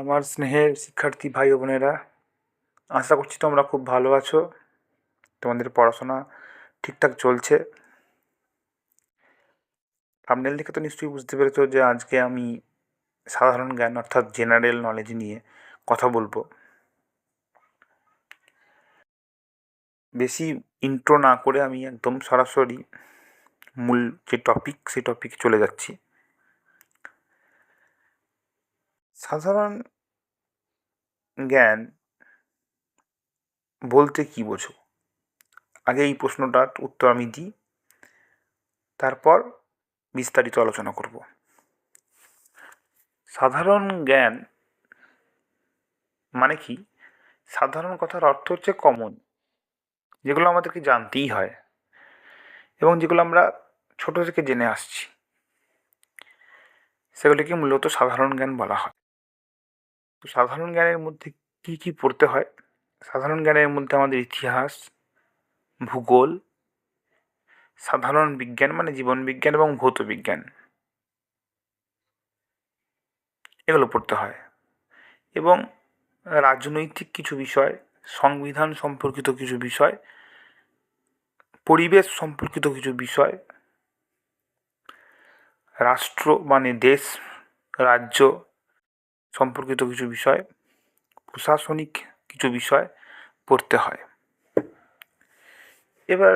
আমার স্নেহের শিক্ষার্থী ভাই বোনেরা, আশা করছি তোমরা খুব ভালো আছো। তোমাদের পড়াশোনা ঠিকঠাক চলছে। থাম্বনেল দেখে তো নিশ্চয়ই বুঝতে পেরেছ যে আজকে আমি সাধারণ জ্ঞান অর্থাৎ জেনারেল নলেজ নিয়ে কথা বলব। বেশি ইন্ট্রো না করে আমি একদম সরাসরি মূল যে টপিক সেই টপিকে চলে যাচ্ছি। সাধারণ জ্ঞান বলতে কী বোঝো? আগে এই প্রশ্নটার উত্তর আমি দিই, তারপর বিস্তারিত আলোচনা করব। সাধারণ জ্ঞান মানে কি? সাধারণ কথার অর্থ হচ্ছে কমন যেগুলো আমাদেরকে জানতেই হয় এবং যেগুলো আমরা ছোটো থেকে জেনে আসছি। সেগুলিকে মূলত সাধারণ জ্ঞান বলা হয়। তো সাধারণ জ্ঞানের মধ্যে কী কী পড়তে হয়? সাধারণ জ্ঞানের মধ্যে আমাদের ইতিহাস, ভূগোল, সাধারণ বিজ্ঞান মানে জীবন বিজ্ঞান এবং ভৌত বিজ্ঞান। এগুলো পড়তে হয়। এবং রাজনৈতিক কিছু বিষয়, সংবিধান সম্পর্কিত কিছু বিষয়, পরিবেশ সম্পর্কিত কিছু বিষয়, রাষ্ট্র মানে দেশ, রাজ্য সম্পর্কিত কিছু বিষয়, প্রশাসনিক কিছু বিষয় পড়তে হয়। এবার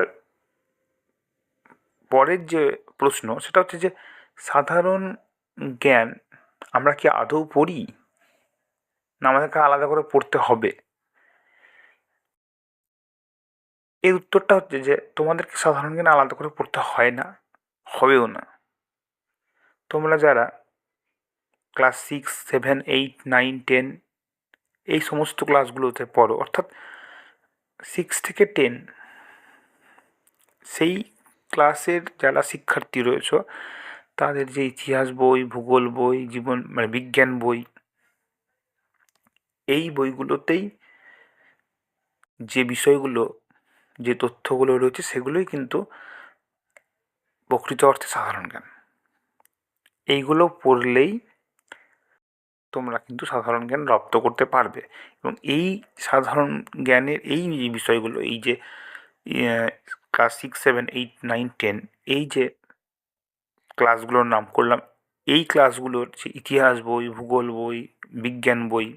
পরের যে প্রশ্ন, সেটা হচ্ছে যে, সাধারণ জ্ঞান আমরা কি আদৌ পড়ি? না আমাদেরকে আলাদা করে পড়তে হবে? এর উত্তরটা হচ্ছে যে, তোমাদেরকে সাধারণ জ্ঞান আলাদা করে পড়তে হয় না, হবেও না। তোমরা যারা class six, seven, eight, nine, ten, এই সমস্ত ক্লাসগুলোতে পড়ো। অর্থাৎ সিক্স থেকে টেন, সেই ক্লাসের যারা শিক্ষার্থী রয়েছে, তাদের যে ইতিহাস বই, ভূগোল বই, জীবন মানে বিজ্ঞান বই, এই বইগুলোতেই যে বিষয়গুলো, যে তথ্যগুলো রয়েছে, সেগুলোই কিন্তু প্রকৃত অর্থে সাধারণ জ্ঞান। এইগুলো পড়লেই তোমরা কিন্তু সাধারণ জ্ঞান রপ্ত করতে পারবে। এবং এই সাধারণ জ্ঞানের এই যে বিষয়গুলো, এই যে class six seven eight nine ten এই যে ক্লাসগুলোর নাম করলাম, এই ক্লাসগুলোর যে ইতিহাস বই, ভূগোল বই, বিজ্ঞান বই,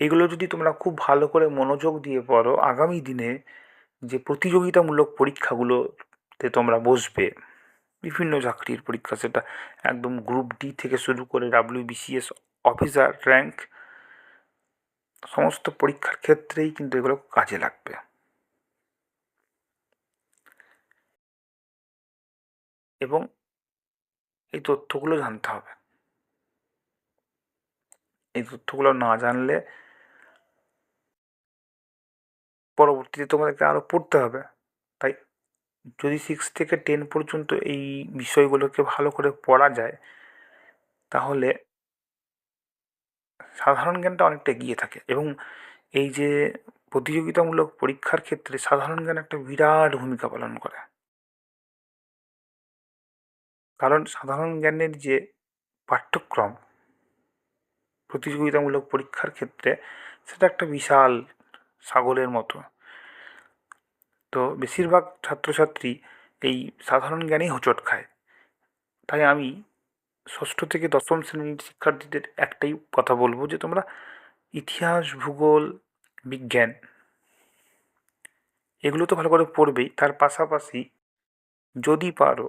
এগুলো যদি তোমরা খুব ভালো করে মনোযোগ দিয়ে পড়ো, আগামী দিনে যে প্রতিযোগিতামূলক পরীক্ষাগুলোতে তোমরা বসবে বিভিন্ন চাকরির পরীক্ষা, সেটা একদম গ্রুপ ডি থেকে শুরু করে ডাব্লিউ বিসিএস অফিসার র্যাঙ্ক সমস্ত পরীক্ষার ক্ষেত্রেই কিন্তু এগুলো কাজে লাগবে। এবং এই তথ্যগুলো জানতে হবে। এই তথ্যগুলো না জানলে পরবর্তীতে তোমাদেরকে আরও পড়তে হবে। যদি সিক্স থেকে টেন পর্যন্ত এই বিষয়গুলোকে ভালো করে পড়া যায়, তাহলে সাধারণ জ্ঞানটা অনেকটা এগিয়ে থাকে। এবং এই যে প্রতিযোগিতামূলক পরীক্ষার ক্ষেত্রে সাধারণ জ্ঞান একটা বিরাট ভূমিকা পালন করে। কারণ সাধারণ জ্ঞানের যে পাঠ্যক্রম প্রতিযোগিতামূলক পরীক্ষার ক্ষেত্রে, সেটা একটা বিশাল সাগরের মতো। তো বেশিরভাগ ছাত্রছাত্রী এই সাধারণ জ্ঞানেই হোঁচট খায়। তাই আমি ষষ্ঠ থেকে দশম শ্রেণির শিক্ষার্থীদের একটাই কথা বলব যে তোমরা ইতিহাস, ভূগোল, বিজ্ঞান এগুলো তো ভালো করে পড়বেই। তার পাশাপাশি যদি পারো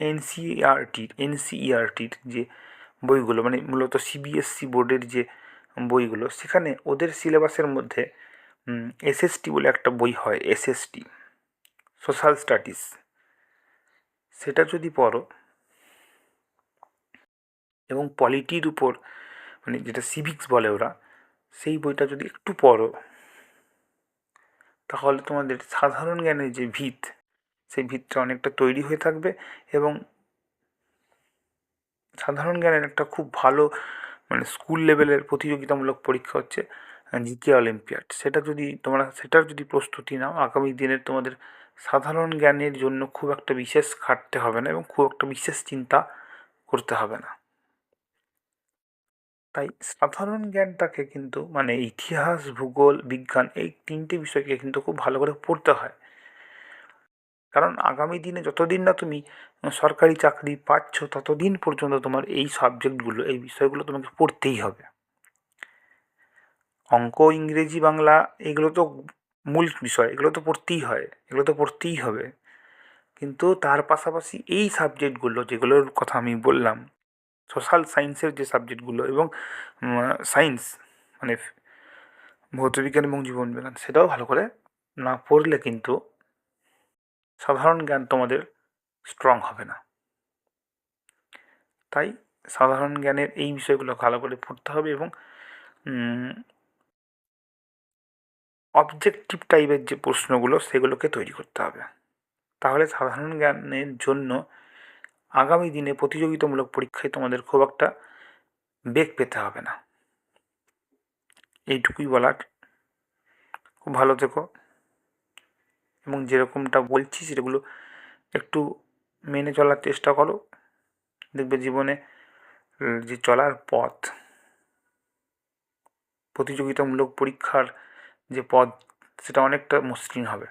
এনসিইআরটির এনসিইআরটির যে বইগুলো মানে মূলত সিবিএসসি বোর্ডের যে বইগুলো, সেখানে ওদের সিলেবাসের মধ্যে এসএসটি বলে একটা বই হয় এসএসটি সোশ্যাল স্টাডিজ সেটা যদি পড়ো, এবং পলিটির উপর মানে যেটা সিভিক্স বলে ওরা, সেই বইটা যদি একটু পড়ো, তাহলে তোমাদের সাধারণ জ্ঞানের যে ভিত, সেই ভিতটা অনেকটা তৈরি হয়ে থাকবে এবং সাধারণ জ্ঞানের একটা খুব ভালো মানে স্কুল লেভেলের প্রতিযোগিতামূলক পরীক্ষা হচ্ছে জিকে অলিম্পিয়াড সেটা যদি তোমরা, সেটার যদি প্রস্তুতি নাও, আগামী দিনের তোমাদের সাধারণ জ্ঞানের জন্য খুব একটা বিশেষ খাটতে হবে না এবং খুব একটা বিশেষ চিন্তা করতে হবে না। তাই সাধারণ জ্ঞানটাকে কিন্তু মানে ইতিহাস, ভূগোল, বিজ্ঞান, এই তিনটে বিষয়কে কিন্তু খুব ভালো করে পড়তে হয়। কারণ আগামী দিনে যতদিন না তুমি সরকারি চাকরি পাচ্ছ, ততদিন পর্যন্ত তোমার এই সাবজেক্টগুলো এই বিষয়গুলো তোমাকে পড়তেই হবে। অঙ্ক, ইংরেজি, বাংলা, এগুলো তো মূল বিষয়, এগুলো তো পড়তেই হয়, এগুলো তো পড়তেই হবে। কিন্তু তার পাশাপাশি এই সাবজেক্টগুলো যেগুলোর কথা আমি বললাম সোশ্যাল সায়েন্সের যে সাবজেক্টগুলো এবং সায়েন্স মানে ভৌতবিজ্ঞান এবং জীবনবিজ্ঞান, সেটাও ভালো করে না পড়লে কিন্তু সাধারণ জ্ঞান তোমাদের স্ট্রং হবে না। তাই সাধারণ জ্ঞানের এই বিষয়গুলো ভালো করে পড়তে হবে এবং অবজেক্টিভ টাইপের যে প্রশ্নগুলো সেগুলোকে তৈরি করতে হবে। তাহলে সাধারণ জ্ঞানের জন্য আগামী দিনে প্রতিযোগিতামূলক পরীক্ষায় তোমাদের খুব একটা বেগ পেতে হবে না। এইটুকুই বলার। খুব ভালো থেকো। এবং যেরকমটা বলছি সেগুলো একটু মেনে চলার চেষ্টা করো। দেখবে জীবনে যে চলার পথ, প্রতিযোগিতামূলক পরীক্ষার যে পথ সেটা অনেকটা মসৃণ হবে।